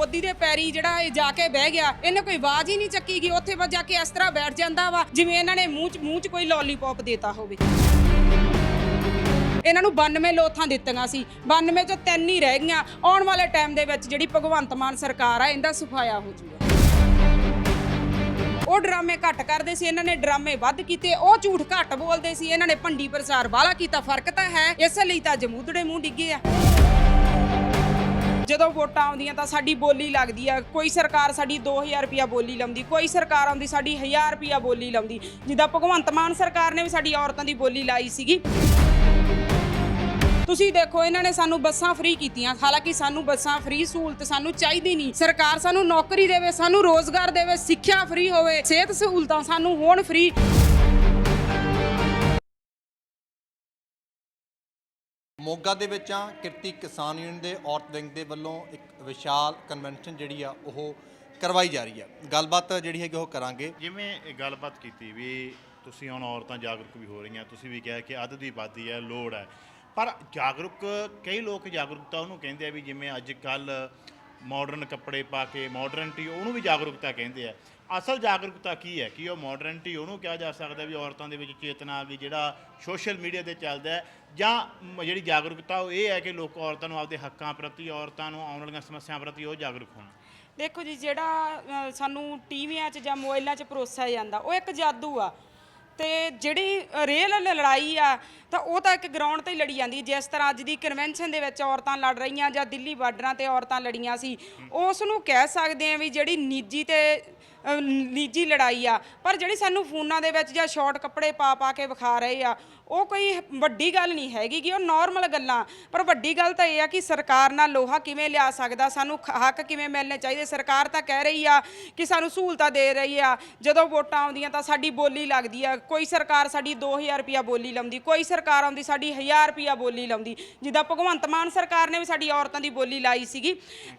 ਮੋਦੀ ਦੇ ਪੈਰੀ ਜਿਹੜਾ ਇਹ ਜਾ ਕੇ ਬਹਿ ਗਿਆ, ਇਹਨੇ ਕੋਈ ਆਵਾਜ਼ ਹੀ ਨਹੀਂ ਚੱਕੀ ਗਈ ਉੱਥੇ ਬਸ ਜਾ ਕੇ ਇਸ ਤਰ੍ਹਾਂ ਬੈਠ ਜਾਂਦਾ ਵਾ, ਜਿਵੇਂ ਇਹਨਾਂ ਨੇ ਮੂੰਹ 'ਚ ਮੂੰਹ 'ਚ ਕੋਈ ਲੋਲੀਪੌਪ ਦੇਤਾ ਹੋਵੇ। ਇਹਨਾਂ ਨੂੰ 92 ਲੋਥਾਂ ਦਿੱਤੀਆਂ ਸੀ 92 ਚੋਂ ਤਿੰਨ ਹੀ ਰਹਿ ਗਈਆਂ। ਆਉਣ ਵਾਲੇ ਟਾਈਮ ਦੇ ਵਿੱਚ ਜਿਹੜੀ ਭਗਵੰਤ ਮਾਨ ਸਰਕਾਰ ਆ, ਇਹਦਾ ਸਫਾਇਆ ਹੋ ਜੂਗਾ ਉਹ ਡਰਾਮੇ ਘੱਟ ਕਰਦੇ ਸੀ, ਇਹਨਾਂ ਨੇ ਡਰਾਮੇ ਵੱਧ ਕੀਤੇ, ਉਹ ਝੂਠ ਘੱਟ ਬੋਲਦੇ ਸੀ, ਇਹਨਾਂ ਨੇ ਭੰਡੀ ਪ੍ਰਸਾਰ ਵਾਲਾ ਕੀਤਾ, ਫ਼ਰਕ ਤਾਂ ਹੈ, ਇਸ ਲਈ ਤਾਂ ਜਮੂਦੜੇ ਮੂੰਹ ਡਿੱਗੇ ਆ। ਜਦੋਂ ਵੋਟਾਂ ਆਉਂਦੀਆਂ ਤਾਂ ਸਾਡੀ ਬੋਲੀ ਲੱਗਦੀ ਆ। ਕੋਈ ਸਰਕਾਰ ਸਾਡੀ 2000 ਰੁਪਿਆ ਬੋਲੀ ਲਾਉਂਦੀ, ਕੋਈ ਸਰਕਾਰ ਆਉਂਦੀ ਸਾਡੀ 1000 ਰੁਪਿਆ ਬੋਲੀ ਲਾਉਂਦੀ। ਜਿੱਦਾਂ ਭਗਵੰਤ ਮਾਨ ਸਰਕਾਰ ਨੇ ਵੀ ਸਾਡੀ ਔਰਤਾਂ ਦੀ ਬੋਲੀ ਲਾਈ ਸੀਗੀ। ਤੁਸੀਂ ਦੇਖੋ, ਇਹਨਾਂ ਨੇ ਸਾਨੂੰ ਬੱਸਾਂ ਫ੍ਰੀ ਕੀਤੀਆਂ। ਹਾਲਾਂਕਿ ਸਾਨੂੰ ਬੱਸਾਂ ਫ੍ਰੀ ਸਹੂਲਤ ਸਾਨੂੰ ਚਾਹੀਦੀ ਨਹੀਂ। ਸਰਕਾਰ ਸਾਨੂੰ ਨੌਕਰੀ ਦੇਵੇ, ਸਾਨੂੰ ਰੋਜ਼ਗਾਰ ਦੇਵੇ, ਸਿੱਖਿਆ ਫ੍ਰੀ ਹੋਵੇ, ਸਿਹਤ ਸਹੂਲਤਾਂ ਸਾਨੂੰ ਹੋਣ ਫ੍ਰੀ ਮੋਗਾ ਦੇ ਵਿੱਚ ਆ, ਕਿਰਤੀ ਕਿਸਾਨ ਯੂਨੀਅਨ ਦੇ ਔਰਤ ਵਿੰਗ ਦੇ ਵੱਲੋਂ ਇੱਕ ਵਿਸ਼ਾਲ ਕਨਵੈਨਸ਼ਨ ਜਿਹੜੀ ਆ, ਉਹ ਕਰਵਾਈ ਜਾ ਰਹੀ ਆ। ਗੱਲਬਾਤ ਜਿਹੜੀ ਹੈਗੀ ਉਹ ਕਰਾਂਗੇ। ਜਿਵੇਂ ਇਹ ਗੱਲਬਾਤ ਕੀਤੀ ਵੀ ਤੁਸੀਂ ਹੁਣ ਔਰਤਾਂ ਜਾਗਰੂਕ ਵੀ ਹੋ ਰਹੀਆਂ, ਤੁਸੀਂ ਵੀ ਕਿਹਾ ਕਿ ਅੱਧ ਦੀ ਆਬਾਦੀ ਹੈ, ਲੋੜ ਹੈ। ਪਰ ਜਾਗਰੂਕ, ਕਈ ਲੋਕ ਜਾਗਰੂਕਤਾ ਉਹਨੂੰ ਕਹਿੰਦੇ ਆ ਵੀ ਜਿਵੇਂ ਅੱਜ ਕੱਲ ਮਾਡਰਨ ਕੱਪੜੇ ਪਾ ਕੇ ਮਾਡਰਨਟੀ ਉਹਨੂੰ ਵੀ ਜਾਗਰੂਕਤਾ ਕਹਿੰਦੇ ਆ। ਅਸਲ ਜਾਗਰੂਕਤਾ ਕੀ ਹੈ ਕਿ ਉਹ ਮਾਡਰਨਟੀ ਉਹਨੂੰ ਕਿਹਾ ਜਾ ਸਕਦਾ ਵੀ ਔਰਤਾਂ ਦੇ ਵਿੱਚ ਚੇਤਨਾ ਆ ਗਈ ਜਿਹੜਾ ਸੋਸ਼ਲ ਮੀਡੀਆ ਤੇ ਚੱਲਦਾ ਹੈ। ਜਾਂ ਜਿਹੜੀ ਜਾਗਰੂਕਤਾ ਉਹ ਇਹ ਹੈ ਕਿ ਲੋਕ ਔਰਤਾਂ ਨੂੰ ਆਪਦੇ ਹੱਕਾਂ ਪ੍ਰਤੀ ਔਰਤਾਂ ਨੂੰ ਆਉਣ ਵਾਲੀਆਂ ਸਮੱਸਿਆਵਾਂ ਪ੍ਰਤੀ ਉਹ ਜਾਗਰੂਕ ਹੋਣ। ਦੇਖੋ ਜੀ ਜਿਹੜਾ ਸਾਨੂੰ ਟੀਵੀਆਂ 'ਚ ਜਾਂ ਮੋਬਾਈਲਾਂ 'ਚ ਪਰੋਸਿਆ ਜਾਂਦਾ ਉਹ ਇੱਕ ਜਾਦੂ ਆ। ਤੇ ਜਿਹੜੀ ਰੇਲ ਲੜਾਈ ਆ ਤਾਂ ਉਹ ਤਾਂ ਇੱਕ ਗਰਾਊਂਡ ਤੇ ਹੀ ਲੜੀ ਜਾਂਦੀ। ਜਿਸ ਤਰ੍ਹਾਂ ਅੱਜ ਦੀ ਕਨਵੈਨਸ਼ਨ ਦੇ ਵਿੱਚ ਔਰਤਾਂ ਲੜ ਰਹੀਆਂ ਜਾਂ ਦਿੱਲੀ ਬਾਰਡਰਾਂ ਤੇ ਔਰਤਾਂ ਲੜੀਆਂ ਸੀ ਉਸ ਨੂੰ ਕਹਿ ਸਕਦੇ ਆ ਵੀ ਜਿਹੜੀ ਨਿੱਜੀ ਤੇ ਅ, ਨਿੱਜੀ ਲੜਾਈ ਆ। ਪਰ ਜਿਹੜੀ ਸਾਨੂੰ ਫੋਨਾਂ ਦੇ ਵਿੱਚ ਜਾਂ ਸ਼ਾਰਟ ਕੱਪੜੇ ਪਾ ਪਾ ਕੇ ਵਿਖਾ ਰਹੇ ਆ ਉਹ ਕੋਈ ਵੱਡੀ ਗੱਲ ਨਹੀਂ ਹੈਗੀ ਕਿ ਉਹ ਨਾਰਮਲ ਗੱਲਾਂ। ਪਰ ਵੱਡੀ ਗੱਲ ਤਾਂ ਇਹ ਆ ਕਿ ਸਰਕਾਰ ਨਾਲ ਲੋਹਾ ਕਿਵੇਂ ਲਿਆ ਸਕਦਾ, ਸਾਨੂੰ ਹੱਕ ਕਿਵੇਂ ਮਿਲਣੇ ਚਾਹੀਦੇ? ਸਰਕਾਰ ਤਾਂ ਕਹਿ ਰਹੀ ਆ ਕਿ ਸਾਨੂੰ ਸਹੂਲਤਾਂ ਦੇ ਰਹੀ ਆ। ਜਦੋਂ ਵੋਟਾਂ ਆਉਂਦੀਆਂ ਤਾਂ ਸਾਡੀ ਬੋਲੀ ਲੱਗਦੀ ਆ। ਕੋਈ ਸਰਕਾਰ ਸਾਡੀ 2000 ਰੁਪਿਆ ਬੋਲੀ ਲਾਉਂਦੀ, ਕੋਈ ਸਰਕਾਰ ਆਉਂਦੀ ਸਾਡੀ 1000 ਰੁਪਿਆ ਬੋਲੀ ਲਾਉਂਦੀ। ਜਿੱਦਾਂ ਭਗਵੰਤ ਮਾਨ ਸਰਕਾਰ ਨੇ ਵੀ ਸਾਡੀ ਔਰਤਾਂ ਦੀ ਬੋਲੀ ਲਾਈ ਸੀਗੀ।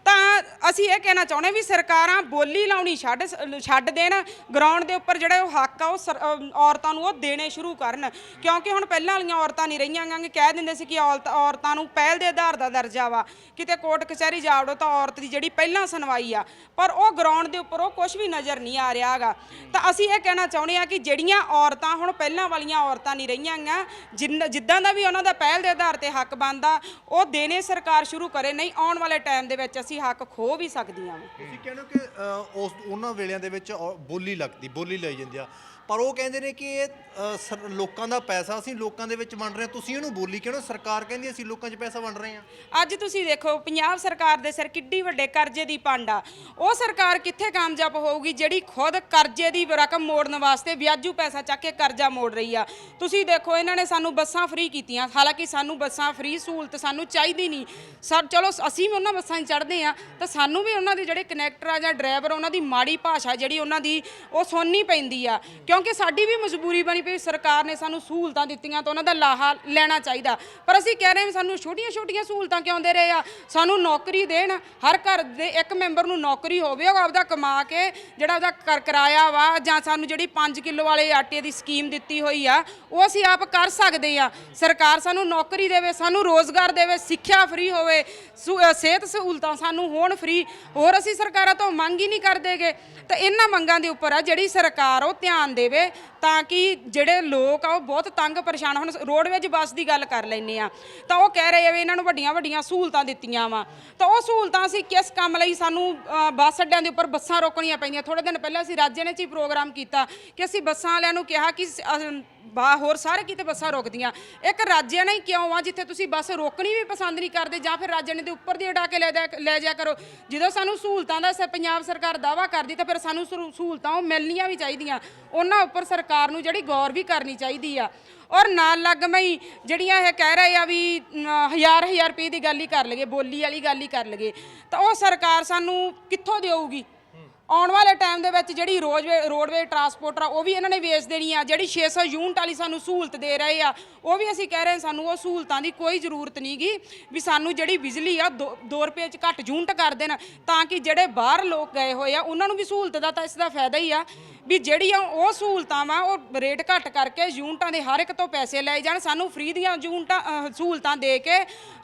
ਤਾਂ ਅਸੀਂ ਇਹ ਕਹਿਣਾ ਚਾਹੁੰਦੇ ਵੀ ਸਰਕਾਰਾਂ ਬੋਲੀ ਲਾਉਣੀ ਛੱਡ ਛੱਡ ਦੇਣ। ਗਰਾਊਂਡ ਦੇ ਉੱਪਰ ਜਿਹੜਾ ਉਹ ਹੱਕ ਆ, ਉਹ ਸਰ- ਔਰਤਾਂ ਨੂੰ ਉਹ ਦੇਣੇ ਸ਼ੁਰੂ ਕਰਨ। ਕਿਉਂਕਿ ਹੁਣ ਪਹਿਲਾਂ ਵਾਲੀਆਂ ਔਰਤਾਂ ਨਹੀਂ ਰਹੀਆਂ ਗੀਆਂ ਕਹਿ ਦਿੰਦੇ ਸੀ ਕਿ ਔਰਤਾਂ ਨੂੰ ਪਹਿਲ ਦੇ ਆਧਾਰ ਦਾ ਦਰਜਾ ਵਾ। ਕਿਤੇ ਕੋਰਟ ਕਚਹਿਰੀ ਜਾਵੜੋ ਤਾਂ ਔਰਤ ਦੀ ਜਿਹੜੀ ਪਹਿਲਾਂ ਸੁਣਵਾਈ ਆ, ਪਰ ਉਹ ਗਰਾਊਂਡ ਦੇ ਉੱਪਰ ਉਹ ਕੁਝ ਵੀ ਨਜ਼ਰ ਨਹੀਂ ਆ ਰਿਹਾ ਤਾਂ ਅਸੀਂ ਇਹ ਕਹਿਣਾ ਚਾਹੁੰਦੇ ਆ ਕਿ ਜਿਹੜੀਆਂ ਔਰਤਾਂ ਹੁਣ ਪਹਿਲਾਂ ਵਾਲੀਆਂ ਔਰਤਾਂ ਨਹੀਂ ਰਹੀਆਂ ਗੀਆਂ ਜਿੱਦਾਂ ਦਾ ਵੀ ਉਹਨਾਂ ਦਾ ਪਹਿਲ ਦੇ ਆਧਾਰ ਤੇ ਹੱਕ ਬਣਦਾ, ਉਹ ਦੇਣੇ ਸਰਕਾਰ ਸ਼ੁਰੂ ਕਰੇ, ਨਹੀਂ ਆਉਣ ਵਾਲੇ ਟਾਈਮ ਦੇ ਵਿੱਚ ਅਸੀਂ ਹੱਕ ਖੋ ਵੀ ਸਕਦੀਆਂ ਵਾਂ। ਤੁਸੀਂ ਕਹਿੰਦੇ ਕਿ ਉਸ, ਉਹਨਾਂ ਵੇਲਿਆਂ ਦੇ ਵਿੱਚ ਬੋਲੀ ਲੱਗਦੀ, ਬੋਲੀ ਲਈ ਜਾਂਦੀ ਆ। ਪਰ ਉਹ ਕਹਿੰਦੇ ਨੇ ਕਿ ਇਹ ਅ, ਸਰ- ਲੋਕਾਂ ਦਾ ਪੈਸਾ ਅਸੀਂ ਲੋਕਾਂ ਦੇ ਵਿੱਚ ਵੰਡ ਰਹੇ ਹਾਂ। ਤੁਸੀਂ ਇਹਨੂੰ ਬੋਲੀ ਕਿਉਂ ਸਰਕਾਰ ਕਹਿੰਦੀ ਅਸੀਂ ਲੋਕਾਂ 'ਚ ਪੈਸਾ ਵੰਡ ਰਹੇ ਹਾਂ। ਅੱਜ ਤੁਸੀਂ ਦੇਖੋ ਪੰਜਾਬ ਸਰਕਾਰ ਦੇ ਸਿਰ ਕਿੱਡੀ ਵੱਡੇ ਕਰਜ਼ੇ ਦੀ ਪੰਡ ਉਹ ਸਰਕਾਰ ਕਿੱਥੇ ਕਾਮਯਾਬ ਹੋਊਗੀ ਜਿਹੜੀ ਖੁਦ ਕਰਜ਼ੇ ਦੀ ਰਕਮ ਮੋੜਨ ਵਾਸਤੇ ਵਿਆਜੂ ਪੈਸਾ ਚੱਕ ਕੇ ਕਰਜ਼ਾ ਮੋੜ ਰਹੀ ਆ? ਤੁਸੀਂ ਦੇਖੋ ਇਹਨਾਂ ਨੇ ਸਾਨੂੰ ਬੱਸਾਂ ਫ੍ਰੀ ਕੀਤੀਆਂ। ਹਾਲਾਂਕਿ ਸਾਨੂੰ ਬੱਸਾਂ ਫ੍ਰੀ ਸਹੂਲਤ ਸਾਨੂੰ ਚਾਹੀਦੀ ਨਹੀਂ। ਸਰ ਚਲੋ ਅਸੀਂ ਵੀ ਉਹਨਾਂ ਬੱਸਾਂ 'ਚ ਚੜ੍ਹਦੇ ਆ ਤਾਂ ਸਾਨੂੰ ਵੀ ਉਹਨਾਂ ਦੇ ਜਿਹੜੇ ਕਨੈਕਟਰ ਆ ਜਾਂ ਡਰਾਈਵਰ ਉਹਨਾਂ ਦੀ ਮਾੜੀ ਭਾਸ਼ਾ ਜਿਹੜੀ ਉਹਨਾਂ ਦੀ ਉਹ ਸੁਣਨੀ ਪੈਂਦੀ ਆ। ਕਿਉਂਕਿ ਸਾਡੀ ਵੀ ਮਜਬੂਰੀ ਬਣੀ ਪਈ, ਸਰਕਾਰ ਨੇ ਸਾਨੂੰ ਸਹੂਲਤਾਂ ਦਿੱਤੀਆਂ ਤਾਂ ਉਹਨਾਂ ਦਾ ਲਾਹਾ ਲੈਣਾ ਚਾਹੀਦਾ। ਪਰ ਅਸੀਂ ਕਹਿ ਰਹੇ ਹਾਂ ਸਾਨੂੰ ਛੋਟੀਆਂ-ਛੋਟੀਆਂ ਸਹੂਲਤਾਂ ਕਿਉਂ ਦੇ ਰਹੇ ਆ? ਸਾਨੂੰ ਨੌਕਰੀ ਦੇਣ, ਹਰ ਘਰ ਦੇ ਇੱਕ ਮੈਂਬਰ ਨੂੰ ਨੌਕਰੀ ਹੋਵੇ, ਉਹ ਆਪਦਾ ਕਮਾ ਕੇ ਜਿਹੜਾ ਉਹਦਾ ਕਰ, ਕਰਾਇਆ ਵਾ, ਜਾਂ ਸਾਨੂੰ ਜਿਹੜੀ 5 ਕਿਲੋ ਵਾਲੇ ਆਟੇ ਦੀ ਸਕੀਮ ਦਿੱਤੀ ਹੋਈ ਆ, ਉਹ ਅਸੀਂ ਆਪ ਕਰ ਸਕਦੇ ਆ। ਸਰਕਾਰ ਸਾਨੂੰ ਨੌਕਰੀ ਦੇਵੇ, ਸਾਨੂੰ ਰੋਜ਼ਗਾਰ ਦੇਵੇ, ਸਿੱਖਿਆ ਫ੍ਰੀ ਹੋਵੇ ਸਿਹਤ ਸਹੂਲਤਾਂ ਸਾਨੂੰ ਹੋਣ ਫ੍ਰੀ, ਹੋਰ ਅਸੀਂ ਸਰਕਾਰਾਂ ਤੋਂ ਮੰਗ ਹੀ ਨਹੀਂ ਕਰਦੇਗੇ ਤਾਂ ਇਹਨਾਂ ਮੰਗਾਂ ਦੇ ਉੱਪਰ ਆ ਜਿਹੜੀ ਸਰਕਾਰ, ਉਹ ਧਿਆਨ ਦੇ ਦੇਵੇ ਤਾਂ ਕਿ ਜਿਹੜੇ ਲੋਕ ਆ ਉਹ ਬਹੁਤ ਤੰਗ ਪਰੇਸ਼ਾਨ ਹੁਣ ਰੋਡਵੇਜ ਬੱਸ ਦੀ ਗੱਲ ਕਰ ਲੈਨੇ ਆ। ਤਾਂ ਉਹ ਕਹਿ ਰਹੇ ਆ ਵੀ ਇਹਨਾਂ ਨੂੰ ਵੱਡੀਆਂ ਵੱਡੀਆਂ ਸਹੂਲਤਾਂ ਦਿੱਤੀਆਂ ਵਾ। ਤਾਂ ਉਹ ਸਹੂਲਤਾਂ ਅਸੀਂ ਕਿਸ ਕੰਮ ਲਈ ਸਾਨੂੰ ਬੱਸ ਅੱਡਿਆਂ ਦੇ ਉੱਪਰ ਬੱਸਾਂ ਰੋਕਣੀਆਂ ਪੈਂਦੀਆਂ? ਥੋੜੇ ਦਿਨ ਪਹਿਲਾਂ ਅਸੀਂ ਰਾਜੇ ਨੇ ਚ ਹੀ ਪ੍ਰੋਗਰਾਮ ਕੀਤਾ ਕਿ ਅਸੀਂ ਬੱਸਾਂ ਵਾਲਿਆਂ ਨੂੰ ਕਿਹਾ ਕਿ ਬਾ, ਹੋਰ ਸਾਰੇ ਕਿਤੇ ਬੱਸਾਂ ਰੋਕਦੀਆਂ। ਇੱਕ ਰਾਜਿਆਂ ਨੇ ਹੀ ਕਿਉਂ ਆ ਜਿੱਥੇ ਤੁਸੀਂ ਬੱਸ ਰੋਕਣੀ ਵੀ ਪਸੰਦ ਨਹੀਂ ਕਰਦੇ, ਜਾਂ ਫਿਰ ਰਾਜਿਆਂ ਨੇ ਦੇ ਉੱਪਰ ਦੀ ਉਡਾ ਕੇ ਲੈ ਜਾ ਲੈ ਜਾ ਕਰੋ। ਜਦੋਂ ਸਾਨੂੰ ਸਹੂਲਤਾਂ ਦਾ ਸ- ਪੰਜਾਬ ਸਰਕਾਰ ਦਾਵਾ ਕਰਦੀ, ਤਾਂ ਫਿਰ ਸਾਨੂੰ ਸਹੂ- ਸਹੂਲਤਾਂ ਉਹ ਮਿਲਣੀਆਂ ਵੀ ਚਾਹੀਦੀਆਂ। ਉਹਨਾਂ ਉੱਪਰ ਸਰਕਾਰ ਸਰਕਾਰ ਨੂੰ ਜਿਹੜੀ ਗੌਰ ਵੀ ਕਰਨੀ ਚਾਹੀਦੀ ਆ। ਔਰ ਨਾਲ ਲੱਗਮਈ ਜਿਹੜੀਆਂ ਇਹ ਕਹਿ ਰਹੇ ਆ ਵੀ ਹਜ਼ਾਰ ਹਜ਼ਾਰ ਰੁਪਏ ਦੀ ਗੱਲ ਹੀ ਕਰ ਲਈਏ, ਬੋਲੀ ਵਾਲੀ ਗੱਲ ਹੀ ਕਰ ਲਈਏ, ਤਾਂ ਉਹ ਸਰਕਾਰ ਸਾਨੂੰ ਕਿੱਥੋਂ ਦੇਊਗੀ? ਆਉਣ ਵਾਲੇ ਟਾਈਮ ਦੇ ਵਿੱਚ ਜਿਹੜੀ ਰੋਡਵੇ ਰੋਡਵੇ ਟਰਾਂਸਪੋਰਟਰ ਆ, ਉਹ ਵੀ ਇਹਨਾਂ ਨੇ ਵੇਚ ਦੇਣੀ ਆ। ਜਿਹੜੀ 600 ਯੂਨਿਟ ਵਾਲੀ ਸਾਨੂੰ ਸਹੂਲਤ ਦੇ ਰਹੇ ਆ, ਉਹ ਵੀ ਅਸੀਂ ਕਹਿ ਰਹੇ ਸਾਨੂੰ ਉਹ ਸਹੂਲਤਾਂ ਦੀ ਕੋਈ ਜ਼ਰੂਰਤ ਨਹੀਂਗੀ ਵੀ ਸਾਨੂੰ ਜਿਹੜੀ ਬਿਜਲੀ ਆ 2 ਰੁਪਏ ਚ ਘੱਟ ਯੂਨਿਟ ਕਰ ਦੇਣ, ਤਾਂ ਕਿ ਜਿਹੜੇ ਬਾਹਰ ਲੋਕ ਗਏ ਹੋਏ ਆ, ਉਹਨਾਂ ਨੂੰ ਵੀ ਸਹੂਲਤ ਦਾ ਤਾਂ ਇਸ ਦਾ ਫਾਇਦਾ ਹੀ ਆ। ਵੀ ਜਿਹੜੀਆਂ ਉਹ ਸਹੂਲਤਾਂ ਵਾ ਉਹ ਰੇਟ ਘੱਟ ਕਰਕੇ ਯੂਨਿਟਾਂ ਦੇ ਹਰ ਇੱਕ ਤੋਂ ਪੈਸੇ ਲਏ ਜਾਣ। ਸਾਨੂੰ ਫ੍ਰੀ ਦੀਆਂ ਯੂਨਿਟਾਂ ਅਹ, ਸਹੂਲਤਾਂ ਦੇ ਕੇ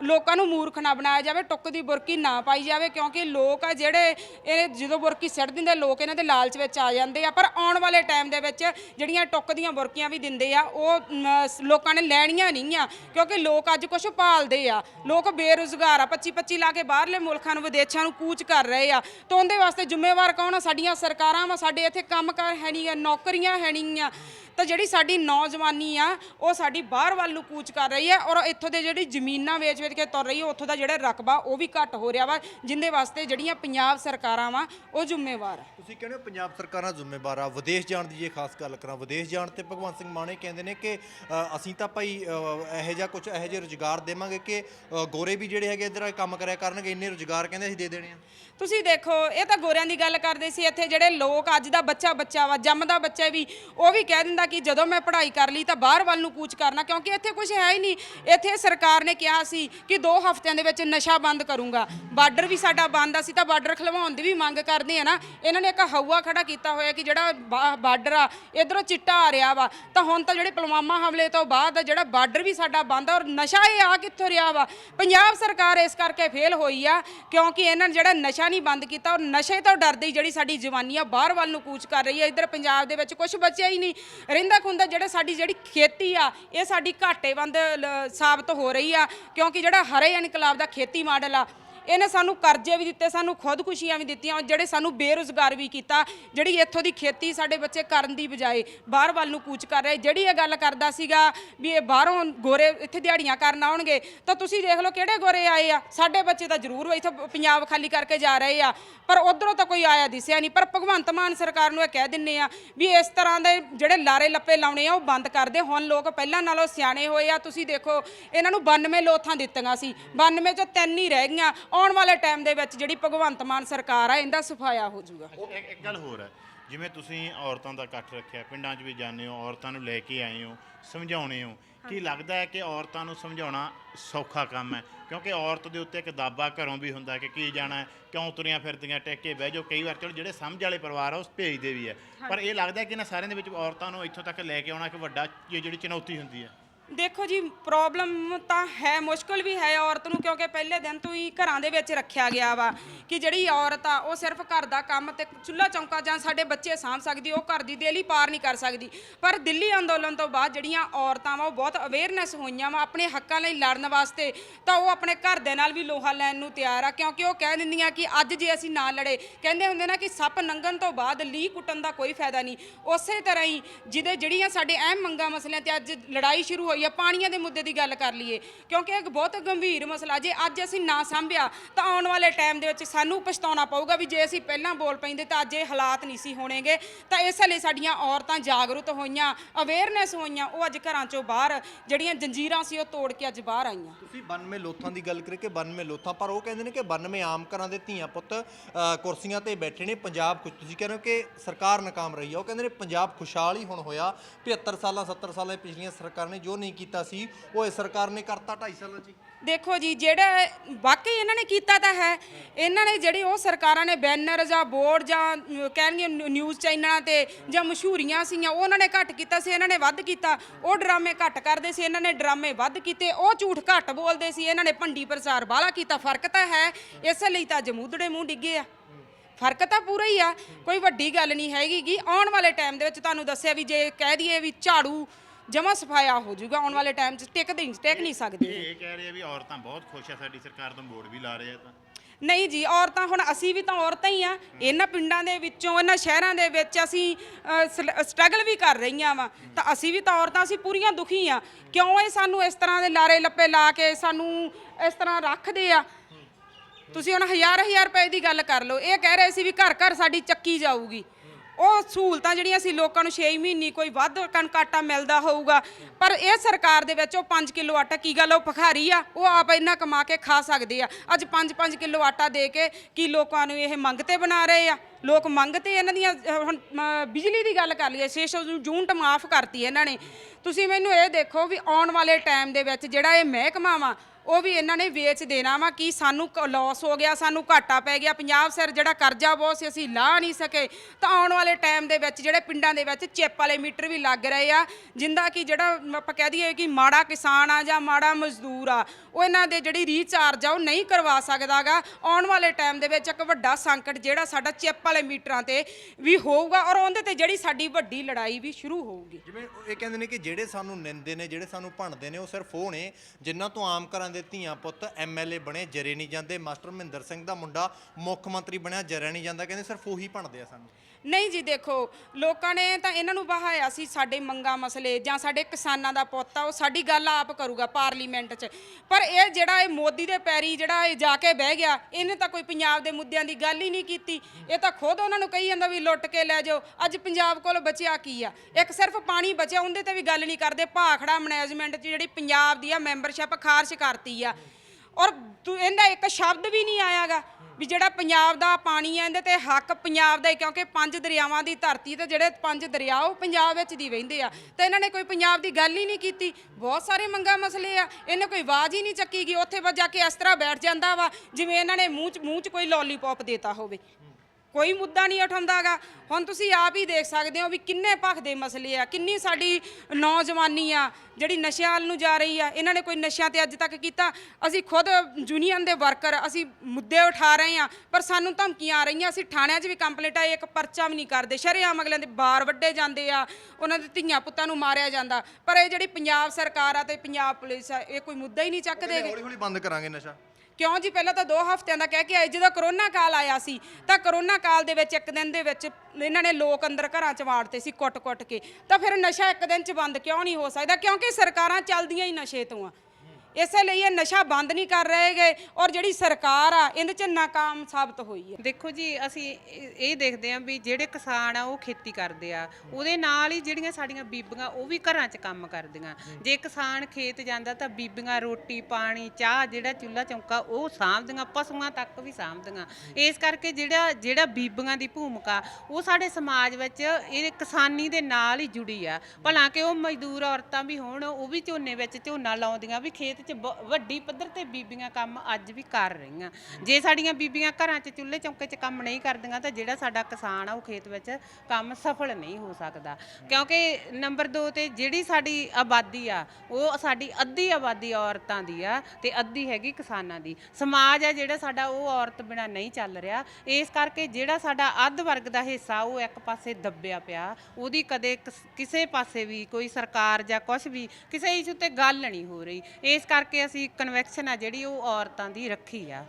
ਲੋਕਾਂ ਨੂੰ ਮੂਰਖ ਨਾ ਬਣਾਇਆ ਜਾਵੇ ਟੁੱਕ ਦੀ ਬੁਰਕੀ ਨਾ ਪਾਈ ਜਾਵੇ ਕਿਉਂਕਿ ਲੋਕ ਆ ਜਿਹੜੇ ਇਹ ਜਦੋਂ ਬੁਰਕੀ ਸਿੱਟ ਦਿੰਦੇ ਲੋਕ ਇਹਨਾਂ ਦੇ ਲਾਲਚ ਵਿੱਚ ਆ ਜਾਂਦੇ ਆ। ਪਰ ਆਉਣ ਵਾਲੇ ਟਾਈਮ ਦੇ ਵਿੱਚ ਜਿਹੜੀਆਂ ਟੁੱਕ ਦੀਆਂ ਬੁਰਕੀਆਂ ਵੀ ਦਿੰਦੇ ਆ ਉਹ ਮ, ਸ- ਲੋਕਾਂ ਨੇ ਲੈਣੀਆਂ ਨਹੀਂ ਆ ਕਿਉਂਕਿ ਲੋਕ ਅੱਜ ਕੁਝ ਭਾਲਦੇ ਆ। ਲੋਕ ਬੇਰੁਜ਼ਗਾਰ ਆ 25 25 ਲਾ ਕੇ ਬਾਹਰਲੇ ਮੁਲਕਾਂ ਨੂੰ ਵਿਦੇਸ਼ਾਂ ਨੂੰ ਕੂਚ ਕਰ ਰਹੇ ਆ। ਤਾਂ ਉਹਦੇ ਵਾਸਤੇ ਜ਼ਿੰਮੇਵਾਰ ਕੌਣ ਆ? ਸਾਡੀਆਂ ਸਰਕਾਰਾਂ ਵਾ ਸਾਡੇ ਇੱਥੇ ਕੰਮ ਕਰ ਹੈ ਨਹੀਂ ਆ ਨੌਕਰੀਆਂ ਹੈ ਨਹੀਂ ਆ ਤਾਂ ਜਿਹੜੀ ਸਾਡੀ ਨੌਜਵਾਨੀ ਆ ਉਹ ਸਾਡੀ ਬਾਹਰ ਵੱਲ ਨੂੰ ਕੂਚ ਕਰ ਰਹੀ ਹੈ ਔਰ ਇੱਥੋਂ ਦੇ ਜਿਹੜੀ ਜ਼ਮੀਨਾਂ ਵੇਚ-ਵੇਚ ਕੇ ਤੁਰ ਰਹੀ ਹੈ ਉੱਥੋਂ ਦਾ ਜਿਹੜਾ ਰਕਬਾ ਉਹ ਵੀ ਘੱਟ ਹੋ ਰਿਹਾ ਵਾ ਜਿੰਦੇ ਵਾਸਤੇ ਜਿਹੜੀਆਂ ਪੰਜਾਬ ਸਰਕਾਰਾਂ ਵਾ ਉਹ ਜ਼ਿੰਮੇਵਾਰ ਆ। ਤੁਸੀਂ ਕਹਿੰਦੇ ਹੋ ਪੰਜਾਬ ਸਰਕਾਰਾਂ ਜ਼ਿੰਮੇਵਾਰ ਆ। ਵਿਦੇਸ਼ ਜਾਣ ਦੀ ਜੇ ਖਾਸ ਗੱਲ ਕਰਾਂ ਵਿਦੇਸ਼ ਜਾਣ ਤੇ ਭਗਵੰਤ ਸਿੰਘ ਮਾਨ ਇਹ ਕਹਿੰਦੇ ਨੇ ਕਿ ਅ, ਅਸੀਂ ਤਾਂ ਭਾਈ ਅ, ਇਹੋ ਜਿਹਾ ਕੁਝ ਇਹੋ ਜਿਹੇ ਰੁਜ਼ਗਾਰ ਦੇਵਾਂਗੇ ਕਿ ਅ, ਗੋਰੇ ਵੀ ਜਿਹੜੇ ਹੈਗੇ ਇੱਧਰ ਆ ਕੰਮ ਕਰਿਆ ਕਰਨਗੇ ਇੰਨੇ ਰੁਜ਼ਗਾਰ ਕਹਿੰਦੇ ਅਸੀਂ ਦੇ ਦੇਣੇ ਆ। ਤੁਸੀਂ ਦੇਖੋ ਇਹ ਤਾਂ ਗੋਰਿਆਂ ਦੀ ਗੱਲ ਕਰਦੇ ਸੀ ਇੱਥੇ ਜਿਹੜੇ ਲੋਕ ਅੱਜ ਦਾ ਬੱਚਾ ਬੱਚਾ ਵਾ ਜੰਮਦਾ ਬੱਚਾ ਵੀ ਉਹ ਵੀ ਕਹਿ ਦਿੰਦਾ ਕਿ ਜਦੋਂ ਮੈਂ ਪੜ੍ਹਾਈ ਕਰ ਲਈ ਤਾਂ ਬਾਹਰ ਵੱਲ ਨੂੰ ਕੂਚ ਕਰਨਾ, ਕਿਉਂਕਿ ਇੱਥੇ ਕੁਝ ਹੈ ਹੀ ਨਹੀਂ। ਇੱਥੇ ਸਰਕਾਰ ਨੇ ਕਿਹਾ ਸੀ ਕਿ 2 ਹਫ਼ਤਿਆਂ ਦੇ ਵਿੱਚ ਨਸ਼ਾ ਬੰਦ ਕਰੂੰਗਾ। ਬਾਰਡਰ ਵੀ ਸਾਡਾ ਬੰਦ ਆ ਸੀ ਤਾਂ ਬਾਰਡਰ ਖਲਵਾਉਣ ਦੀ ਵੀ ਮੰਗ ਕਰਦੇ ਆ ਨਾ। ਇਹਨਾਂ ਨੇ ਇੱਕ ਹਊਆ ਖੜਾ ਕੀਤਾ ਹੋਇਆ ਕਿ ਜਿਹੜਾ ਬਾਰਡਰ ਆ, ਇਧਰੋਂ ਚਿੱਟਾ ਆ ਰਿਹਾ ਵਾ। ਤਾਂ ਹੁਣ ਤਾਂ ਜਿਹੜੇ ਪੁਲਵਾਮਾ ਹਮਲੇ ਤੋਂ ਬਾਅਦ ਜਿਹੜਾ ਬਾਰਡਰ ਵੀ ਸਾਡਾ ਬੰਦ ਆ ਔਰ ਨਸ਼ਾ ਇਹ ਆ ਕਿੱਥੋਂ ਰਿਹਾ ਵਾ? ਪੰਜਾਬ ਸਰਕਾਰ ਇਸ ਕਰਕੇ ਫੇਲ ਹੋਈ ਆ, ਕਿਉਂਕਿ ਇਹਨਾਂ ਨੇ ਜਿਹੜਾ ਨਸ਼ਾ ਨਹੀਂ ਬੰਦ ਕੀਤਾ ਔਰ ਨਸ਼ੇ ਤੋਂ ਡਰਦੀ ਜਿਹੜੀ ਸਾਡੀ ਜਵਾਨੀ ਆ, ਬਾਹਰ ਵੱਲ ਨੂੰ ਕੂਚ ਕਰ ਰਹੀ ਹੈ ਇੱਧਰ ਪੰਜਾਬ ਦੇ ਵਿੱਚ ਕੁਝ ਬਚਿਆ ਹੀ ਨਹੀਂ। ਰਹਿੰਦਾ ਖੁੰਦਾ ਜਿਹੜਾ ਸਾਡੀ ਜਿਹੜੀ ਖੇਤੀ ਆ, ਇਹ ਸਾਡੀ ਘਾਟੇਵੰਦ ਲ- ਸਾਬਤ ਹੋ ਰਹੀ ਆ, ਕਿਉਂਕਿ ਜਿਹੜਾ ਹਰੇ ਇਨਕਲਾਬ ਦਾ ਖੇਤੀ ਮਾਡਲ ਆ ਇਹਨੇ ਸਾਨੂੰ ਕਰਜ਼ੇ ਵੀ ਦਿੱਤੇ, ਸਾਨੂੰ ਖੁਦਕੁਸ਼ੀਆਂ ਵੀ ਦਿੱਤੀਆਂ ਜਿਹੜੇ ਸਾਨੂੰ ਬੇਰੁਜ਼ਗਾਰ ਵੀ ਕੀਤਾ, ਜਿਹੜੀ ਇੱਥੋਂ ਦੀ ਖੇਤੀ ਸਾਡੇ ਬੱਚੇ ਕਰਨ ਦੀ ਬਜਾਏ ਬਾਹਰ ਵੱਲ ਨੂੰ ਕੂਚ ਕਰ ਰਹੇ, ਜਿਹੜੀ ਇਹ ਗੱਲ ਕਰਦਾ ਸੀਗਾ ਵੀ ਇਹ ਬਾਹਰੋਂ ਗੋਰੇ ਇੱਥੇ ਦਿਹਾੜੀਆਂ ਕਰਨ ਆਉਣਗੇ, ਤਾਂ ਤੁਸੀਂ ਦੇਖ ਲਓ ਕਿਹੜੇ ਗੋਰੇ ਆਏ ਆ, ਸਾਡੇ ਬੱਚੇ ਤਾਂ ਜ਼ਰੂਰ ਇੱਥੇ ਪੰਜਾਬ ਖਾਲੀ ਕਰਕੇ ਜਾ ਰਹੇ ਆ, ਪਰ ਉਧਰੋਂ ਤਾਂ ਕੋਈ ਆਇਆ ਦਿਸਿਆ ਨਹੀਂ, ਪਰ ਭਗਵੰਤ ਮਾਨ ਸਰਕਾਰ ਨੂੰ ਇਹ ਕਹਿ ਦਿੰਨੇ ਆ ਵੀ ਇਸ ਤਰ੍ਹਾਂ ਦੇ ਜਿਹੜੇ ਲਾਰੇ ਲੱਪੇ ਲਾਉਣੇ ਆ, ਉਹ ਬੰਦ ਕਰ ਦੇ, ਹੁਣ ਲੋਕ ਪਹਿਲਾਂ ਨਾਲੋਂ ਸਿਆਣੇ ਹੋਏ ਆ, ਤੁਸੀਂ ਦੇਖੋ, ਇਹਨਾਂ ਨੂੰ 92 ਲੋਥਾਂ ਦਿੱਤੀਆਂ ਸੀ 92 ਚੋਂ ਤਿੰਨ ਹੀ ਰਹਿ ਗਈਆਂ ਆਉਣ ਵਾਲੇ ਟਾਈਮ ਦੇ ਵਿੱਚ ਜਿਹੜੀ ਭਗਵੰਤ ਮਾਨ ਸਰਕਾਰ ਆ ਇਹਦਾ ਸਫਾਇਆ ਹੋ ਜਾਊਗਾ। ਇੱਕ ਇੱਕ ਗੱਲ ਹੋਰ ਹੈ ਜਿਵੇਂ ਤੁਸੀਂ ਔਰਤਾਂ ਦਾ ਇਕੱਠ ਰੱਖਿਆ ਪਿੰਡਾਂ 'ਚ ਵੀ ਜਾਂਦੇ ਹੋ ਔਰਤਾਂ ਨੂੰ ਲੈ ਕੇ ਆਏ ਹੋ ਸਮਝਾਉਣੇ ਹੋ ਕੀ ਲੱਗਦਾ ਹੈ ਕਿ ਔਰਤਾਂ ਨੂੰ ਸਮਝਾਉਣਾ ਸੌਖਾ ਕੰਮ ਹੈ? ਕਿਉਂਕਿ ਔਰਤ ਦੇ ਉੱਤੇ ਇੱਕ ਦਾਬਾ ਘਰੋਂ ਵੀ ਹੁੰਦਾ ਕਿ ਕੀ ਜਾਣਾ ਹੈ, ਕਿਉਂ ਤੁਰੀਆਂ ਫਿਰਦੀਆਂ ਟੇਕ ਕੇ ਬਹਿ ਜਾਓ ਕਈ ਵਾਰ ਚਲੋ ਜਿਹੜੇ ਸਮਝ ਵਾਲੇ ਪਰਿਵਾਰ ਆ ਉਸ ਭੇਜਦੇ ਵੀ ਹੈ। ਪਰ ਇਹ ਲੱਗਦਾ ਹੈ ਕਿ ਇਹਨਾਂ ਸਾਰਿਆਂ ਦੇ ਵਿੱਚ ਔਰਤਾਂ ਨੂੰ ਇੱਥੋਂ ਤੱਕ ਲੈ ਕੇ ਆਉਣਾ ਇੱਕ ਵੱਡਾ ਇਹ ਜਿਹੜੀ ਚੁਣੌਤੀ ਹੁੰਦੀ ਹੈ। ਦੇਖੋ ਜੀ ਪ੍ਰੋਬਲਮ ਤਾਂ ਹੈ, ਮੁਸ਼ਕਲ ਵੀ ਹੈ ਔਰਤ ਨੂੰ, ਕਿਉਂਕਿ ਪਹਿਲੇ ਦਿਨ ਤੋਂ ਹੀ ਘਰਾਂ ਦੇ ਵਿੱਚ ਰੱਖਿਆ ਗਿਆ ਵਾ ਕਿ ਜਿਹੜੀ ਔਰਤ ਆ, ਉਹ ਸਿਰਫ ਘਰ ਦਾ ਕੰਮ ਤੇ ਚੁੱਲ੍ਹਾ ਚੌਂਕਾ ਜਾਂ ਸਾਡੇ ਬੱਚੇ ਸਾਂਭ ਸਕਦੀ, ਉਹ ਘਰ ਦੀ ਦੇਲੀ ਪਾਰ ਨਹੀਂ ਕਰ ਸਕਦੀ। ਪਰ ਦਿੱਲੀ ਅੰਦੋਲਨ ਤੋਂ ਬਾਅਦ ਜਿਹੜੀਆਂ ਔਰਤਾਂ ਵਾ, ਉਹ ਬਹੁਤ ਅਵੇਅਰਨੈਸ ਹੋਈਆਂ ਵਾ ਆਪਣੇ ਹੱਕਾਂ ਲਈ ਲੜਨ ਵਾਸਤੇ, ਤਾਂ ਉਹ ਆਪਣੇ ਘਰ ਦੇ ਨਾਲ ਵੀ ਲੋਹਾ ਲੈਣ ਨੂੰ ਤਿਆਰ ਆ, ਕਿਉਂਕਿ ਉਹ ਕਹਿ ਦਿੰਦੀਆਂ ਕਿ ਅੱਜ ਜੇ ਅਸੀਂ ਨਾ ਲੜੇ, ਕਹਿੰਦੇ ਹੁੰਦੇ ਨਾ ਕਿ ਸੱਪ ਨੰਗਣ ਤੋਂ ਬਾਅਦ ਲੀ ਕੁੱਟਣ ਦਾ ਕੋਈ ਫਾਇਦਾ ਨਹੀਂ। ਉਸੇ ਤਰ੍ਹਾਂ ਹੀ ਜਿਹਦੇ ਜਿਹੜੀਆਂ ਸਾਡੇ ਅਹਿਮ ਮੰਗਾਂ, ਮਸਲਿਆਂ ਤੇ ਅੱਜ ਲੜਾਈ ਸ਼ੁਰੂ ਹੋਈ ਆ, ਪਾਣੀਆਂ ਦੇ ਮੁੱਦੇ ਦੀ ਗੱਲ ਕਰ ਲਈਏ। ਕਿਉਂਕਿ ਇਹ ਇੱਕ ਬਹੁਤ ਗੰਭੀਰ ਮਸਲਾ ਜੇ ਅੱਜ ਅਸੀਂ ਨਾ ਸੰਭਿਆ, ਤਾਂ ਆਉਣ ਵਾਲੇ ਟਾਈਮ ਦੇ ਵਿੱਚ ਸਾਨੂੰ ਪਛਤਾਉਣਾ ਪਊਗਾ ਵੀ ਜੇ ਅਸੀਂ ਪਹਿਲਾਂ ਬੋਲ ਪੈਂਦੇ ਤਾਂ ਅੱਜ ਇਹ ਹਾਲਾਤ ਨਹੀਂ ਸੀ ਹੋਣਗੇ। ਤਾਂ ਇਸ ਲਈ ਸਾਡੀਆਂ ਔਰਤਾਂ ਜਾਗਰੂਕ ਹੋਈਆਂ ਅਵੇਅਰਨੈਸ ਹੋਈਆਂ, ਉਹ ਅੱਜ ਘਰਾਂ ਚੋਂ ਬਾਹਰ, ਜਿਹੜੀਆਂ ਜੰਜੀਰਾਂ ਸੀ, ਉਹ ਤੋੜ ਕੇ ਅੱਜ ਬਾਹਰ ਆਈਆਂ। ਤੁਸੀਂ 92 ਲੋਥਾਂ ਦੀ ਗੱਲ ਕਰੀ ਕਿ 92 ਲੋਥਾਂ, ਪਰ ਉਹ ਕਹਿੰਦੇ ਨੇ ਕਿ 92 ਆਮ ਘਰਾਂ ਦੇ ਧੀਆਂ ਪੁੱਤ ਕੁਰਸੀਆਂ ਤੇ ਬੈਠੇ ਨੇ, ਪੰਜਾਬ ਖੁਸ਼। ਤੁਸੀਂ ਕਹਿੰਦੇ ਹੋ ਕਿ ਸਰਕਾਰ ਨਾਕਾਮ ਰਹੀ ਆ। ਉਹ ਕਹਿੰਦੇ ਨੇ ਪੰਜਾਬ ਖੁਸ਼ਹਾਲ ਹੀ ਹੁਣ ਹੋਇਆ। 75 ਸਾਲਾਂ 70 ਸਾਲਾਂ ਪਿਛਲੀਆਂ ਸਰਕਾਰਾਂ ਨੇ ਜੋ ਨਹੀਂ ਕੀਤਾ ਸੀ। ਉਹ ਇਸ ਸਰਕਾਰ ਨੇ ਕਰਤਾ 2.5 ਸਾਲਾਂ 'ਚ ਹੀ। ਦੇਖੋ ਜੀ ਜਿਹੜਾ ਵਾਕਈ ਇਹਨਾਂ ਨੇ ਕੀਤਾ ਤਾਂ ਹੈ। ਇਹਨਾਂ ਨੇ ਜਿਹੜੀ ਉਹ ਸਰਕਾਰਾਂ ਨੇ ਬੈਨਰ ਜਾਂ ਬੋਰਡ ਜਾਂ ਅਮ, ਕਹਿਣਗੇ ਨਿਊ- ਨਿਊਜ਼ ਚੈਨਲਾਂ ਤੇ ਜਾਂ ਮਸ਼ਹੂਰੀਆਂ ਸੀਗੀਆਂ ਉਹ ਉਹਨਾਂ ਨੇ ਘੱਟ ਕੀਤਾ ਸੀ ਇਹਨਾਂ ਨੇ ਵੱਧ ਕੀਤਾ। ਉਹ ਡਰਾਮੇ ਘੱਟ ਕਰਦੇ ਸੀ ਇਹਨਾਂ ਨੇ ਡਰਾਮੇ ਵੱਧ ਕੀਤੇ। ਉਹ ਝੂਠ ਘੱਟ ਬੋਲਦੇ ਸੀ ਇਹਨਾਂ ਨੇ ਭੰਡੀ ਪ੍ਰਸਾਰ ਬਾਹਲਾ ਕੀਤਾ। ਫ਼ਰਕ ਤਾਂ ਹੈ। ਇਸੇ ਲਈ ਤਾਂ ਜਮੂਦੜੇ ਮੂੰਹ ਡਿੱਗੇ ਆ। ਫ਼ਰਕ ਤਾਂ ਪੂਰਾ ਹੀ ਆ। ਕੋਈ ਵੱਡੀ ਗੱਲ ਨਹੀਂ ਹੈਗੀ ਕਿ ਆਉਣ ਵਾਲੇ ਟਾਈਮ ਦੇ ਵਿੱਚ ਤੁਹਾਨੂੰ ਦੱਸਿਆ ਵੀ ਜੇ ਕਹਿ ਦਈਏ ਵੀ ਝਾੜੂ ਜਮਾ ਸਫਾਇਆ ਹੋ ਜਾਊਗਾ ਆਉਣ ਵਾਲੇ ਟਾਈਮ 'ਚ ਟਿਕਦੇ ਨਹੀਂ ਟਿਕ ਨਹੀਂ ਸਕਦੇ। ਇਹ ਇਹ ਕਹਿ ਰਹੇ ਆ ਵੀ ਔਰਤਾਂ ਬਹੁਤ ਖੁਸ਼ ਆ ਸਾਡੀ ਸਰਕਾਰ ਤੋਂ ਵੋਟ ਵੀ ਲਾ ਰਹੇ ਆ ਤਾਂ। ਨਹੀਂ ਜੀ ਔਰਤਾਂ ਹੁਣ ਅਸੀਂ ਵੀ ਤਾਂ ਔਰਤਾਂ ਹੀ ਆ। ਇਹਨਾਂ ਪਿੰਡਾਂ ਦੇ ਵਿੱਚੋਂ ਇਹਨਾਂ ਸ਼ਹਿਰਾਂ ਦੇ ਵਿੱਚ ਅਸੀਂ ਸਟਰਗਲ ਵੀ ਕਰ ਰਹੀਆਂ ਵਾ। ਤਾਂ ਅਸੀਂ ਵੀ ਤਾਂ ਔਰਤਾਂ ਅਸੀਂ ਪੂਰੀਆਂ ਦੁਖੀ ਆ। ਕਿਉਂ ਇਹ ਸਾਨੂੰ ਇਸ ਤਰ੍ਹਾਂ ਦੇ ਲਾਰੇ ਲੱਪੇ ਲਾ ਕੇ ਸਾਨੂੰ ਇਸ ਤਰ੍ਹਾਂ ਰੱਖਦੇ ਆ? ਤੁਸੀਂ ਹੁਣ ਹਜ਼ਾਰ ਹਜ਼ਾਰ ਰੁਪਏ ਦੀ ਗੱਲ ਕਰ ਲਓ। ਇਹ ਕਹਿ ਰਹੇ ਸੀ ਵੀ ਘਰ ਘਰ ਸਾਡੀ ਚੱਕੀ ਜਾਊਗੀ। ਉਹ ਸਹੂਲਤਾਂ ਜਿਹੜੀਆਂ ਸੀ ਲੋਕਾਂ ਨੂੰ 6 ਮਹੀਨੇ ਕੋਈ ਵੱਧ ਕਣਕ ਆਟਾ ਮਿਲਦਾ ਹੋਊਗਾ। ਪਰ ਇਹ ਸਰਕਾਰ ਦੇ ਵਿੱਚ ਉਹ 5 ਕਿਲੋ ਆਟਾ ਕੀ ਗੱਲ ਉਹ ਭਖਾਰੀ ਆ, ਉਹ ਆਪ ਇੰਨਾ ਕਮਾ ਕੇ ਖਾ ਸਕਦੇ ਆ। ਅੱਜ 5-5 ਕਿਲੋ ਆਟਾ ਦੇ ਕੇ ਕੀ ਲੋਕਾਂ ਨੂੰ ਇਹ ਮੰਗ ਤੇ ਬਣਾ ਰਹੇ ਆ? ਲੋਕ ਮੰਗ ਤੇ ਇਹਨਾਂ ਦੀਆਂ ਹੁਣ ਬਿਜਲੀ ਦੀ ਗੱਲ ਕਰ ਲਈਏ 600 ਜੂਨਟ ਮਾਫ ਕਰਤੀ ਇਹਨਾਂ ਨੇ। ਤੁਸੀਂ ਮੈਨੂੰ ਇਹ ਦੇਖੋ ਵੀ ਆਉਣ ਵਾਲੇ ਟਾਈਮ ਦੇ ਵਿੱਚ ਜਿਹੜਾ ਇਹ ਮਹਿਕਮਾ ਵਾ ਉਹ ਵੀ ਇਹਨਾਂ ਨੇ ਵੇਚ ਦੇਣਾ ਵਾ ਕਿ ਸਾਨੂੰ ਲਾਸ ਹੋ ਗਿਆ, ਸਾਨੂੰ ਘਾਟਾ ਪੈ ਗਿਆ, ਪੰਜਾਬ ਸਰ ਜਿਹੜਾ ਕਰਜ਼ਾ ਬਹੁਤ ਸੀ, ਅਸੀਂ ਲਾ ਨਹੀਂ ਸਕੇ। ਤਾਂ ਆਉਣ ਵਾਲੇ ਟਾਈਮ ਦੇ ਵਿੱਚ ਜਿਹੜੇ ਪਿੰਡਾਂ ਦੇ ਵਿੱਚ ਚਿੱਪ ਵਾਲੇ ਮੀਟਰ ਵੀ ਲੱਗ ਰਹੇ ਆ, ਜਿੰਦਾ ਕਿ ਜਿਹੜਾ ਆਪਾਂ ਕਹਿ ਦਈਏ ਕਿ ਮਾੜਾ ਕਿਸਾਨ ਆ ਜਾਂ ਮਾੜਾ ਮਜ਼ਦੂਰ ਆ, ਉਹ ਇਹਨਾਂ ਦੇ ਜਿਹੜੀ ਰੀਚਾਰਜ ਆ, ਉਹ ਨਹੀਂ ਕਰਵਾ ਸਕਦਾਗਾ। ਆਉਣ ਵਾਲੇ ਟਾਈਮ ਦੇ ਵਿੱਚ ਇੱਕ ਵੱਡਾ ਸੰਕਟ ਜਿਹੜਾ ਸਾਡਾ ਚਿੱਪ ਵਾਲੇ ਮੀਟਰਾਂ ਤੇ ਵੀ ਹੋਊਗਾ ਔਰ ਉਹਦੇ ਤੇ ਜਿਹੜੀ ਸਾਡੀ ਵੱਡੀ ਲੜਾਈ ਵੀ ਸ਼ੁਰੂ ਹੋਊਗੀ। ਜਿਵੇਂ ਇਹ ਕਹਿੰਦੇ ਨੇ ਕਿ ਜਿਹੜੇ ਸਾਨੂੰ ਨਿੰਦੇ ਨੇ, ਜਿਹੜੇ ਸਾਨੂੰ ਭੰਡਦੇ ਨੇ, ਉਹ ਸਿਰਫ ਉਹ ਨੇ ਜਿਨ੍ਹਾਂ ਤੋਂ ਆਮ ਘਰਾਂ ਦੇ ਧੀਆਂ ਪੁੱਤ ਐਮਐਲਏ ਬਣੇ, ਜਰੇ ਨਹੀਂ ਜਾਂਦੇ। ਮਾਸਟਰ ਮਹਿੰਦਰ ਸਿੰਘ ਦਾ ਮੁੰਡਾ ਮੁੱਖ ਮੰਤਰੀ ਬਣਿਆ, ਜਰਿਆ ਨਹੀਂ ਜਾਂਦਾ। ਕਹਿੰਦੇ ਸਿਰਫ ਉਹੀ ਭੰਡਦੇ ਆ ਸਾਨੂੰ। ਨਹੀਂ ਜੀ, ਦੇਖੋ, ਲੋਕਾਂ ਨੇ ਤਾਂ ਇਹਨਾਂ ਨੂੰ ਬਹਾਇਆ ਸੀ ਸਾਡੇ ਮੰਗਾ ਮਸਲੇ ਜਾਂ ਸਾਡੇ ਕਿਸਾਨਾਂ ਦਾ ਪੁੱਤ ਆ, ਉਹ ਸਾਡੀ ਗੱਲ ਆਪ ਕਰੂਗਾ ਪਾਰਲੀਮੈਂਟ 'ਚ। ਪਰ ਇਹ ਜਿਹੜਾ ਇਹ ਮੋਦੀ ਦੇ ਪੈਰੀ ਜਿਹੜਾ ਇਹ ਜਾ ਕੇ ਬਹਿ ਗਿਆ, ਇਹਨੇ ਤਾਂ ਕੋਈ ਪੰਜਾਬ ਦੇ ਮੁੱਦਿਆਂ ਦੀ ਗੱਲ ਹੀ ਨਹੀਂ ਕੀਤੀ। ਇਹ ਤਾਂ ਖੁਦ ਉਹਨਾਂ ਨੂੰ ਕਹੀ ਜਾਂਦਾ ਵੀ ਲੁੱਟ ਕੇ ਲੈ ਜਾਓ। ਅੱਜ ਪੰਜਾਬ ਕੋਲ ਬਚਿਆ ਕੀ ਆ? ਇੱਕ ਸਿਰਫ ਪਾਣੀ ਬਚਿਆ, ਉਹਦੇ ਤੇ ਵੀ ਗੱਲ ਨਹੀਂ ਕਰਦੇ। ਭਾਖੜਾ ਮੈਨੇਜਮੈਂਟ 'ਚ ਜਿਹੜੀ ਪੰਜਾਬ ਦੀ ਆ ਮੈਂਬਰਸ਼ਿਪ ਖਾਰਜ ਕਰਤੀ ਆ। ਔਰ ਤੂੰ ਇਹਦਾ ਇੱਕ ਸ਼ਬਦ ਵੀ ਨਹੀਂ ਆਇਆਗਾ ਵੀ ਜਿਹੜਾ ਪੰਜਾਬ ਦਾ ਪਾਣੀ ਆ, ਇਹਦੇ ਤੇ ਹੱਕ ਪੰਜਾਬ ਦਾ ਹੀ, ਕਿਉਂਕਿ ਪੰਜ ਦਰਿਆਵਾਂ ਦੀ ਧਰਤੀ ਤੇ ਜਿਹੜੇ ਪੰਜ ਦਰਿਆ ਉਹ ਪੰਜਾਬ ਵਿੱਚ ਦੀ ਵਹਿੰਦੇ ਆ। ਤੇ ਇਹਨਾਂ ਨੇ ਕੋਈ ਪੰਜਾਬ ਦੀ ਗੱਲ ਹੀ ਨਹੀਂ ਕੀਤੀ। ਬਹੁਤ ਸਾਰੇ ਮੰਗਾ ਮਸਲੇ ਆ। ਇਹਨੇ ਕੋਈ ਆਵਾਜ਼ ਹੀ ਨਹੀਂ ਚੱਕੀ ਗਈ। ਉੱਥੇ ਬਸ ਜਾ ਕੇ ਇਸ ਤਰ੍ਹਾਂ ਬੈਠ ਜਾਂਦਾ ਵਾ, ਜਿਵੇਂ ਇਹਨਾਂ ਨੇ ਮੂੰਹ 'ਚ ਮੂੰਹ 'ਚ ਕੋਈ ਲੋਲੀਪੌਪ ਦੇਤਾ ਹੋਵੇ। ਕੋਈ ਮੁੱਦਾ ਨਹੀਂ ਉਠਾਉਂਦਾਗਾ ਹੁਣ ਤੁਸੀਂ ਆਪ ਹੀ ਦੇਖ ਸਕਦੇ ਹੋ ਵੀ ਕਿੰਨੇ ਭਖਦੇ ਮਸਲੇ ਆ, ਕਿੰਨੀ ਸਾਡੀ ਨੌਜਵਾਨੀ ਆ, ਜਿਹੜੀ ਨਸ਼ਿਆਂ ਵੱਲ ਨੂੰ ਜਾ ਰਹੀ ਆ, ਇਹਨਾਂ ਨੇ ਕੋਈ ਨਸ਼ਿਆਂ ਤੇ ਅੱਜ ਤੱਕ ਕੀਤਾ। ਅਸੀਂ ਖੁਦ ਯੂਨੀਅਨ ਦੇ ਵਰਕਰ ਅਸੀਂ ਮੁੱਦੇ ਉਠਾ ਰਹੇ ਆ ਪਰ ਸਾਨੂੰ ਧਮਕੀਆਂ ਆ ਰਹੀਆਂ। ਅਸੀਂ ਥਾਣਿਆਂ 'ਚ ਵੀ ਕੰਪਲੇਂਟ ਆਏ ਇੱਕ ਪਰਚਾ ਵੀ ਨਹੀਂ ਕਰਦੇ। ਸ਼ਰੇਆਮ ਅਗਲਿਆਂ ਦੇ ਬਾਰ ਵੱਡੇ ਜਾਂਦੇ ਆ, ਉਹਨਾਂ ਦੇ ਧੀਆਂ ਪੁੱਤਾਂ ਨੂੰ ਮਾਰਿਆ ਜਾਂਦਾ। ਪਰ ਇਹ ਜਿਹੜੀ ਪੰਜਾਬ ਸਰਕਾਰ ਆ ਤੇ ਪੰਜਾਬ ਪੁਲਿਸ ਆ, ਇਹ ਕੋਈ ਮੁੱਦਾ ਹੀ ਨਹੀਂ ਚੱਕਦੇ ਹੌਲੀ ਹੌਲੀ ਬੰਦ ਕਰਾਂਗੇ ਨਸ਼ਾ। ਕਿਉਂ ਜੀ? ਪਹਿਲਾਂ ਤਾਂ 2 ਹਫ਼ਤਿਆਂ ਦਾ ਕਹਿ ਕੇ ਆਏ, ਜਦੋਂ ਕਰੋਨਾ ਕਾਲ ਆਇਆ ਸੀ, ਤਾਂ ਕਰੋਨਾ ਕਾਲ ਦੇ ਵਿੱਚ ਇੱਕ ਦਿਨ ਦੇ ਵਿੱਚ ਇਹਨਾਂ ਨੇ ਲੋਕ ਅੰਦਰ ਘਰਾਂ ਚ ਵਾੜਤੇ ਸੀ ਕੁੱਟ-ਕੁੱਟ ਕੇ। ਤਾਂ ਫਿਰ ਨਸ਼ਾ ਇੱਕ ਦਿਨ ਚ ਬੰਦ ਕਿਉਂ ਨਹੀਂ ਹੋ ਸਕਦਾ? ਕਿਉਂਕਿ ਸਰਕਾਰਾਂ ਚੱਲਦੀਆਂ ਹੀ ਨਸ਼ੇ ਤੋਂ ਆ। ਇਸੇ ਲਈ ਇਹ ਨਸ਼ਾ ਬੰਦ ਨਹੀਂ ਕਰ ਰਹੇਗੇ ਔਰ ਜਿਹੜੀ ਸਰਕਾਰ ਆ, ਇਹਦੇ ਚ ਨਾਕਾਮ ਸਾਬਤ ਹੋਈ ਹੈ। ਦੇਖੋ ਜੀ, ਅਸੀਂ ਇਹ ਦੇਖਦੇ ਆਂ ਵੀ ਜਿਹੜੇ ਕਿਸਾਨ ਆ, ਉਹ ਖੇਤੀ ਕਰਦੇ ਆ। ਉਹਦੇ ਨਾਲ ਹੀ ਜਿਹੜੀਆਂ ਸਾਡੀਆਂ ਬੀਬੀਆਂ, ਉਹ ਵੀ ਘਰਾਂ 'ਚ ਕੰਮ ਕਰਦੀਆਂ। ਜੇ ਕਿਸਾਨ ਖੇਤ ਜਾਂਦਾ ਤਾਂ ਬੀਬੀਆਂ ਰੋਟੀ, ਪਾਣੀ, ਚਾਹ ਜਿਹੜਾ ਚੁੱਲ੍ਹਾ ਚੌਂਕਾ, ਉਹ ਸਾਂਭਦੀਆਂ, ਪਸ਼ੂਆਂ ਤੱਕ ਵੀ ਸਾਂਭਦੀਆਂ। ਇਸ ਕਰਕੇ ਜਿਹੜਾ ਜਿਹੜਾ ਬੀਬੀਆਂ ਦੀ ਭੂਮਿਕਾ, ਉਹ ਸਾਡੇ ਸਮਾਜ ਵਿੱਚ ਇਹ ਕਿਸਾਨੀ ਦੇ ਨਾਲ ਹੀ ਜੁੜੀ ਆ। ਭਲਾ ਕਿ ਉਹ ਮਜ਼ਦੂਰ ਔਰਤਾਂ ਵੀ ਹੋਣ, ਉਹ ਵੀ ਝੋਨੇ ਵਿੱਚ ਝੋਨਾ ਲਾਉਂਦੀਆਂ, ਵੀ ਖੇਤ 'ਚ ਬ- ਵੱਡੀ ਪੱਧਰ ਤੇ ਬੀਬੀਆਂ ਕੰਮ ਅੱਜ ਵੀ ਕਰ ਰਹੀਆਂ। ਜੇ ਸਾਡੀਆਂ ਬੀਬੀਆਂ ਘਰਾਂ 'ਚ ਚੁੱਲ੍ਹੇ ਚੌਂਕੇ 'ਚ ਕੰਮ ਨਹੀਂ ਕਰਦੀਆਂ, ਤਾਂ ਜਿਹੜਾ ਸਾਡਾ ਕਿਸਾਨ ਆ, ਉਹ ਖੇਤ ਵਿੱਚ ਕੰਮ ਸਫਲ ਨਹੀਂ ਹੋ ਸਕਦਾ। ਕਿਉਂਕਿ ਨੰਬਰ 2 ਤੇ ਜਿਹੜੀ ਸਾਡੀ ਆਬਾਦੀ ਆ, ਉਹ ਸਾਡੀ ਅੱਧੀ ਆਬਾਦੀ ਔਰਤਾਂ ਦੀ ਆ ਤੇ ਅੱਧੀ ਹੈਗੀ ਕਿਸਾਨਾਂ ਦੀ। ਸਮਾਜ ਆ ਜਿਹੜਾ ਸਾਡਾ, ਉਹ ਔਰਤ ਬਿਨਾ ਨਹੀਂ ਚੱਲ ਰਿਹਾ। ਇਸ ਕਰਕੇ ਜਿਹੜਾ ਸਾਡਾ ਅੱਧ ਵਰਗ ਦਾ ਹਿੱਸਾ, ਉਹ ਇੱਕ ਪਾਸੇ ਦੱਬਿਆ ਪਿਆ, ਉਹਦੀ ਕਦੇ ਕਿਸ- ਕਿਸੇ ਪਾਸੇ ਵੀ ਕੋਈ ਸਰਕਾਰ ਜਾਂ ਕੁਝ ਵੀ, ਕਿਸੇ ਇਸ਼ੂ ਤੇ ਗੱਲ ਨਹੀਂ ਹੋ ਰਹੀ। ਇਸ ਕਰਕੇ ਅਸੀਂ ਕਨਵੈਕਸ਼ਨ ਆ ਜਿਹੜੀ ਉਹ ਔਰਤਾਂ ਦੀ ਰੱਖੀ ਆ।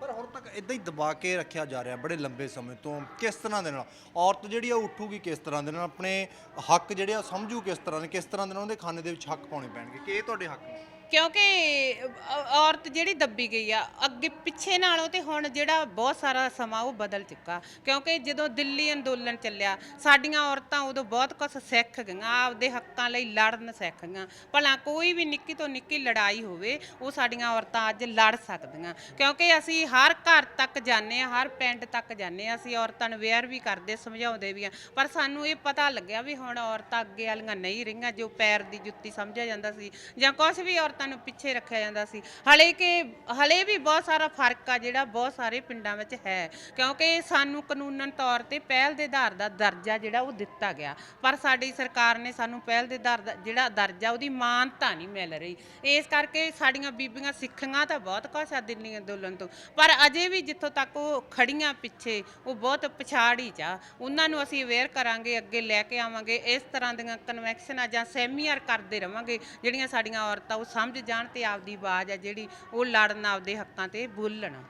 ਪਰ ਹੁਣ ਤੱਕ ਇਦਾਂ ਹੀ ਦਬਾ ਕੇ ਰੱਖਿਆ ਜਾ ਰਿਹਾ ਬੜੇ ਲੰਬੇ ਸਮੇਂ ਤੋਂ, ਕਿਸ ਤਰ੍ਹਾਂ ਦੇ ਨਾਲ? ਔਰਤ ਜਿਹੜੀ ਆ ਉੱਠੂਗੀ ਕਿਸ ਤਰ੍ਹਾਂ ਦੇ ਨਾਲ? ਆਪਣੇ ਹੱਕ ਜਿਹੜੇ ਆ ਸਮਝੂ ਕਿਸ ਤਰ੍ਹਾਂ ਦੇ? ਕਿਸ ਤਰ੍ਹਾਂ ਦੇ ਨਾਲ ਉਹਦੇ ਖਾਨੇ ਦੇ ਵਿੱਚ ਹੱਕ ਪਾਉਣੇ ਪੈਣਗੇ? ਕਿ ਇਹ ਤੁਹਾਡੇ ਹੱਕ ਨੇ? ਕਿਉਂਕਿ ਔ- ਔਰਤ ਜਿਹੜੀ ਦੱਬੀ ਗਈ ਆ, ਅੱਗੇ ਪਿੱਛੇ ਨਾਲੋਂ ਤੇ ਹੁਣ ਜਿਹੜਾ ਬਹੁਤ ਸਾਰਾ ਸਮਾਂ ਉਹ ਬਦਲ ਚੁੱਕਾ। ਕਿਉਂਕਿ ਜਦੋਂ ਦਿੱਲੀ ਅੰਦੋਲਨ ਚੱਲਿਆ, ਸਾਡੀਆਂ ਔਰਤਾਂ ਉਦੋਂ ਬਹੁਤ ਕੁਝ ਸਿੱਖ ਗਈਆਂ, ਆਪਦੇ ਹੱਕਾਂ ਲਈ ਲੜਨ ਸਿੱਖ ਗਈਆਂ। ਭਲਾ ਕੋਈ ਵੀ ਨਿੱਕੀ ਤੋਂ ਨਿੱਕੀ ਲੜਾਈ ਹੋਵੇ, ਉਹ ਸਾਡੀਆਂ ਔਰਤਾਂ ਅੱਜ ਲੜ ਸਕਦੀਆਂ। ਕਿਉਂਕਿ ਅਸੀਂ ਹਰ ਘਰ ਤੱਕ ਜਾਂਦੇ ਆ ਹਰ ਪਿੰਡ ਤੱਕ ਜਾਂਦੇ ਆ ਅਸੀਂ ਔਰਤਾਂ ਨੂੰ ਵੇਅਰ ਵੀ ਕਰਦੇ, ਸਮਝਾਉਂਦੇ ਵੀ ਆ ਪਰ ਸਾਨੂੰ ਇਹ ਪਤਾ ਲੱਗਿਆ ਵੀ ਹੁਣ ਔਰਤਾਂ ਅੱਗੇ ਵਾਲੀਆਂ ਨਹੀਂ ਰਹੀਆਂ, ਜੋ ਪੈਰ ਦੀ ਜੁੱਤੀ ਸਮਝਿਆ ਜਾਂਦਾ ਸੀ ਜਾਂ ਕੁਝ ਵੀ ਔਰਤਾਂ ਨੂੰ ਪਿੱਛੇ ਰੱਖਿਆ ਜਾਂਦਾ ਸੀ। ਹਲੇ ਕਿ, ਹਲੇ ਵੀ ਬਹੁਤ ਸਾਰਾ ਫ਼ਰਕ ਆ ਜਿਹੜਾ ਬਹੁਤ ਸਾਰੇ ਪਿੰਡਾਂ ਵਿੱਚ ਹੈ। ਕਿਉਂਕਿ ਸਾਨੂੰ ਕਾਨੂੰਨਨ ਤੌਰ ਤੇ ਪਹਿਲ ਦੇ ਆਧਾਰ ਦਾ ਦਰਜਾ ਜਿਹੜਾ ਉਹ ਦਿੱਤਾ ਗਿਆ। ਪਰ ਸਾਡੀ ਸਰਕਾਰ ਨੇ ਸਾਨੂੰ ਪਹਿਲ ਦੇ ਆਧਾਰ ਦਾ ਜਿਹੜਾ ਦਰਜਾ, ਉਹਦੀ ਮਾਨਤਾ ਨਹੀਂ ਮਿਲ ਰਹੀ। ਇਸ ਕਰਕੇ ਸਾਡੀਆਂ ਬੀਬੀਆਂ ਸਿੱਖੀਆਂ ਤਾਂ ਬਹੁਤ ਕੁਛ ਆ ਦਿੱਲੀ ਅੰਦੋਲਨ ਤੋਂ। ਪਰ ਅਜੇ ਵੀ ਜਿੱਥੋਂ ਤੱਕ ਉਹ ਖੜੀਆਂ ਪਿੱਛੇ, ਉਹ ਬਹੁਤ ਪਛਾੜੀ ਚ ਆ। ਉਹਨਾਂ ਨੂੰ ਅਸੀਂ ਅਵੇਅਰ ਕਰਾਂਗੇ, ਅੱਗੇ ਲੈ ਕੇ ਆਵਾਂਗੇ। ਇਸ ਤਰ੍ਹਾਂ ਦੀਆਂ ਕਨਵੈਕਸ਼ਨਾਂ ਜਾਂ ਸੈਮੀਨਾਰ ਕਰਦੇ ਰਵਾਂਗੇ, ਜਿਹੜੀਆਂ ਸਾਡੀਆਂ ਔਰਤਾਂ ਉਹ ਸਮਝ ਜਾਣ ਤੇ ਆਪਦੀ ਆਵਾਜ਼ ਆ ਜਿਹੜੀ ਉਹ ਲੜਨ ਆਪਦੇ ਹੱਕਾਂ ਤੇ ਬੋਲਣ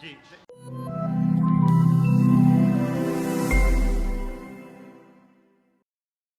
ਜੀ।